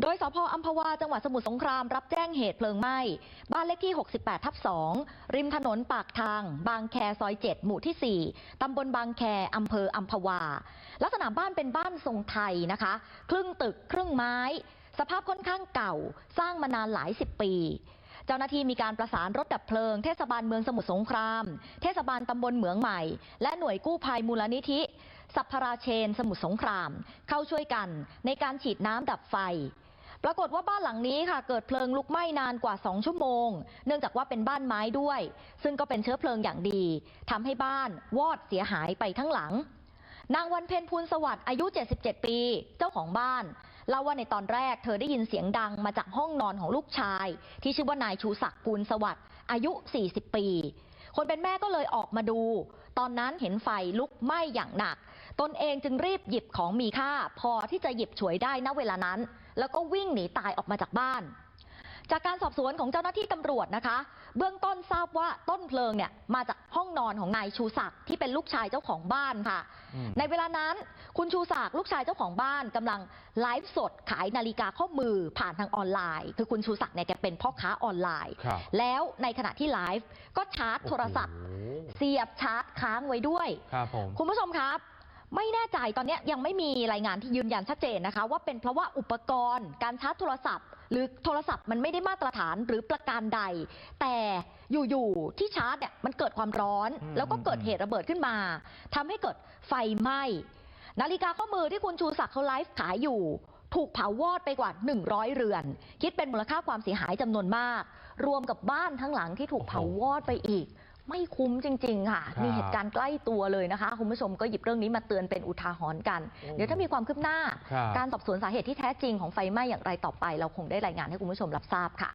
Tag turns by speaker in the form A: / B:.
A: โดยสพอัมพวาจังหวัดสมุทรสงครามรับแจ้งเหตุเพลิงไหม้ บ้านเลขที่ 68 ทับ 2 ริมถนนปากทาง บางแคซอย 7 หมู่ที่ 4 ตำบลบางแคอำเภออัมพวา ลักษณะบ้านเป็นบ้านทรงไทยนะคะ ครึ่งตึกครึ่งไม้ สภาพค่อนข้างเก่า สร้างมานานหลายสิบปี เจ้าหน้าที่มีการประสานรถดับเพลิง เทศบาลเมืองสมุทรสงคราม เทศบาลตำบลเหมืองใหม่ และหน่วยกู้ภัยมูลนิธิสัพพราเชน สมุทรสงคราม เข้าช่วยกันในการฉีดน้ำดับไฟปรากฏว่าบ้านหลังนี้ค่ะ เกิดเพลิงลุกไหม้นานกว่า 2 ชั่วโมง เนื่องจากว่าเป็นบ้านไม้ด้วย ซึ่งก็เป็นเชื้อเพลิงอย่างดีทำให้บ้านวอดเสียหายไปทั้งหลัง นางวันเพ็ญพูนสวัสดิ์อายุ 77 ปี เจ้าของบ้าน เล่าว่าในตอนแรกเธอได้ยินเสียงดังมาจากห้องนอนของลูกชาย ที่ชื่อว่านายชูศักดิ์พูนสวัสดิ์อายุ 40 ปี คนเป็นแม่ก็เลยออกมาดู ตอนนั้นเห็นไฟลุกไหม้อย่างหนัก ตนเองจึงรีบหยิบของมีค่า พอที่จะหยิบฉวยได้ณเวลานั้น แล้วก็วิ่งหนีตายออกมาจากบ้าน จากการสอบสวนของเจ้าหน้าที่ตำรวจนะคะ เบื้องต้นทราบว่าต้นเพลิงเนี่ยมาจากห้องนอนของนายชูศักดิ์ที่เป็นลูกชายเจ้าของบ้านค่ะ
B: อืม
A: ในเวลานั้นคุณชูศักดิ์ลูกชายเจ้าของบ้านกำลังไลฟ์สดขายนาฬิกาข้อมือผ่านทางออนไลน์ คือคุณชูศักดิ์เนี่ยแกเป็นพ่อค้าออนไลน์
B: ครับ
A: แล้วในขณะที่ไลฟ์ก็ชาร์จโทรศัพท์
B: โอ้โห
A: เสียบชาร์จค้างไว้ด้วย
B: ครับผม
A: คุณผู้ชมครับ ไม่แน่ใจตอนเนี้ยยังไม่มีรายงานที่ยืนยันชัดเจนนะคะ ว่าเป็นเพราะว่าอุปกรณ์ การชาร์จโทรศัพท์ หรือโทรศัพท์มันไม่ได้มาตรฐานหรือประการใด แต่อยู่ๆที่ชาร์จเนี่ยมันเกิดความร้อน
B: อืม
A: แล้วก็เกิดเหตุระเบิดขึ้นมาทำให้เกิดไฟไหม้นาฬิกาข้อมือที่คุณชูศักดิ์เขาไลฟ์ขายอยู่ ถูกเผาวอดไปกว่า 100 เรือน คิดเป็นมูลค่าความเสียหายจำนวนมาก รวมกับบ้านทั้งหลังที่ถูกเผาวอดไปอีก ไม่คุ้มจริง ๆ ค่ะ
B: ครับ
A: มีเหตุการณ์ใกล้ตัวเลยนะคะ คุณผู้ชมก็หยิบเรื่องนี้มาเตือนเป็นอุทาหรณ์กัน
B: โอ้
A: เดี๋ยวถ้ามีความคืบหน้า
B: ครับ
A: การสอบสวนสาเหตุที่แท้จริงของไฟไหม้อย่างไรต่อไป เราคงได้รายงานให้คุณผู้ชมรับทราบค่ะ